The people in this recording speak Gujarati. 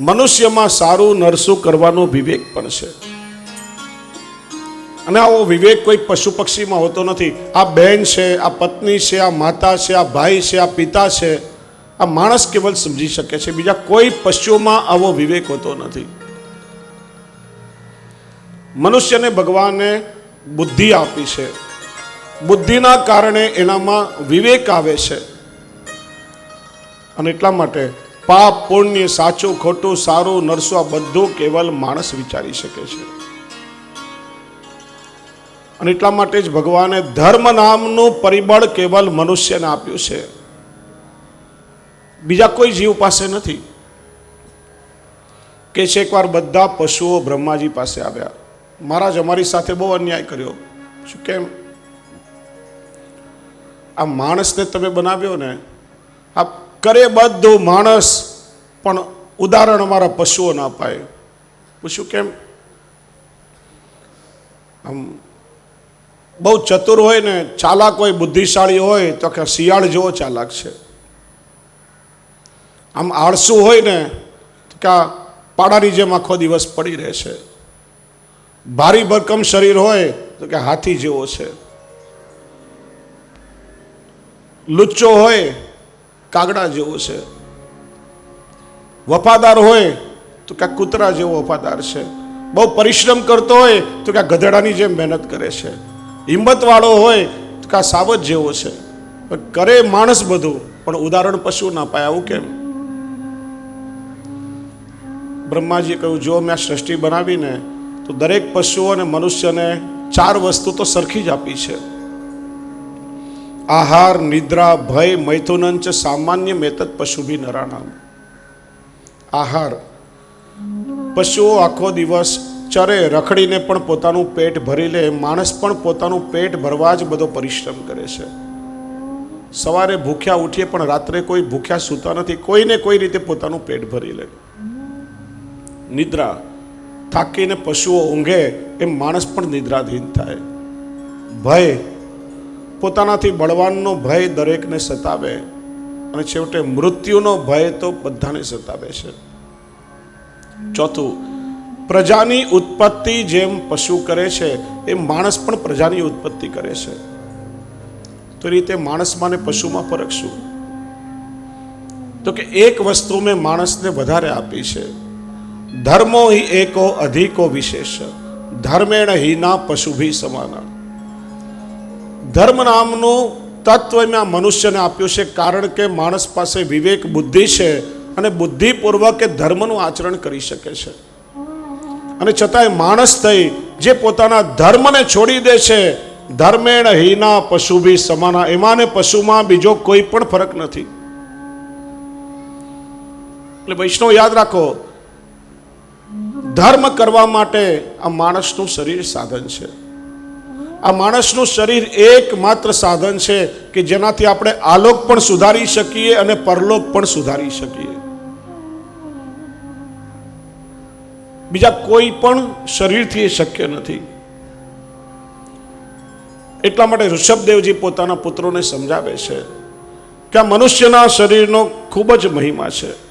મનુષ્યમાં સારું નરસું કરવાનો વિવેક પણ છે. અને આવો વિવેક કોઈ પશુ પક્ષીમાં હોતો નથી. આ બહેન છે, આ પત્ની છે, આ માતા છે, આ ભાઈ છે, આ પિતા છે. આ માણસ કેવલ સમજી શકે છે. બીજા કોઈ પશુઓમાં આવો વિવેક હોતો નથી. મનુષ્યને ભગવાને બુદ્ધિ આપી છે. બુદ્ધિના કારણે એનામાં વિવેક આવે છે. અને એટલા માટે પાપ, પુણ્ય, સાચું, ખોટું, સારું, નરસો, આ બધું કેવલ માણસ વિચારી શકે છે. અને એટલા માટે જ ભગવાને ધર્મ નામનું પરિબળ કેવલ મનુષ્યને આપ્યું છે. બીજા કોઈ જીવ પાસે નથી. કે છે એકવાર બધા પશુઓ બ્રહ્માજી પાસે આવ્યા. મહારાજ અમારી સાથે બહુ અન્યાય કર્યો. શું કેમ? આ માણસને તમે બનાવ્યો ને આ કરે બધું માણસ, પણ ઉદાહરણ અમારા પશુઓ ના પાય પૂછ્યું કેમ? આમ, બહુ ચતુર હોય ને, ચાલાક હોય, બુદ્ધિશાળી હોય, તો કે શિયાળ જેવો ચાલાક છે. આમ આળસુ હોય ને, તો કે પાડાની જેમ આખો દિવસ પડી રહે છે. ભારી ભરકમ શરીર હોય, તો કે હાથી જેવો છે. લુચ્ચો હોય કાગડા જેવો છે. વફાદાર હોય તો ક્યાંક કૂતરા જેવો વફાદાર છે. બહુ પરિશ્રમ કરતો હોય તો ક્યાં ગધેડાની જેમ મહેનત કરે છે. હિંમતવાળો હોય તો ક્યાં સાવજ જેવો છે. પણ કરે માણસ બધું, પણ ઉદાહરણ પશુ ના પાય, આવું કેમ? બ્રહ્માજીએ કહ્યું, જો મેં આ સૃષ્ટિ બનાવીને, તો દરેક પશુઓ અને મનુષ્યને ચાર વસ્તુ તો સરખી જ આપી છે. આહાર, નિદ્રા, ભય, મૈથુનંચ, સામાન્ય મેતત પશુભી નરાણામ. આહાર. પશુઓ આખો દિવસ ચરે, રખડીને પણ પોતાનું પેટ ભરી લે, માણસ પણ પોતાનું પેટ ભરવા જ બધો પરિશ્રમ કરે છે. સવારે ભૂખ્યા ઉઠીએ પણ રાત્રે કોઈ ભૂખ્યા સૂતા નથી, કોઈને કોઈ રીતે પોતાનું પેટ ભરી લે. નિદ્રા. થાકીને પશુઓ ઊંઘે, એમ માણસ પણ નિદ્રાધીન થાય. ભય. પોતાનાથી બળવાનનો ભય દરેકને સતાવે અને છેવટે મૃત્યુનો ભય તો બધાને સતાવે છે. ચોથું, પ્રજાની ઉત્પત્તિ જેમ પશુ કરે છે, એમ માણસ પણ પ્રજાની ઉત્પત્તિ કરે છે. તો રીતે માણસમાં ને પશુમાં ફરક શું? તો કે એક વસ્તુ મેં માણસને વધારે આપી છે. ધર્મો હિ એકો અધિકો વિશેષ, ધર્મેણ હિના પશુ ભી સમાના. ધર્મ નામનું તત્વ મેં મનુષ્યને આપ્યું છે કારણ કે માણસ પાસે વિવેક, બુદ્ધિ છે અને બુદ્ધિપૂર્વક એ ધર્મનું આચરણ કરી શકે છે. અને છતાંય માણસ થઈ જે પોતાના ધર્મને છોડી દે છે, ધર્મેણ હિના પશુ ભી સમાના એમાં પશુમાં બીજો કોઈ પણ ફરક નથી. એટલે વૈષ્ણવ યાદ રાખો, ધર્મ કરવા માટે આ માણસનું શરીર સાધન છે. આ માણસનું શરીર એકમાત્ર સાધન છે કે જેનાથી આપણે આલોક પણ સુધારી શકીએ અને પરલોક પણ સુધારી શકીએ. બીજા કોઈ પણ શરીરથી એ શક્ય નથી. એટલા માટે ઋષભદેવજી પોતાના પુત્રોને સમજાવે છે કે આ મનુષ્યના શરીરનો ખૂબ જ મહિમા છે.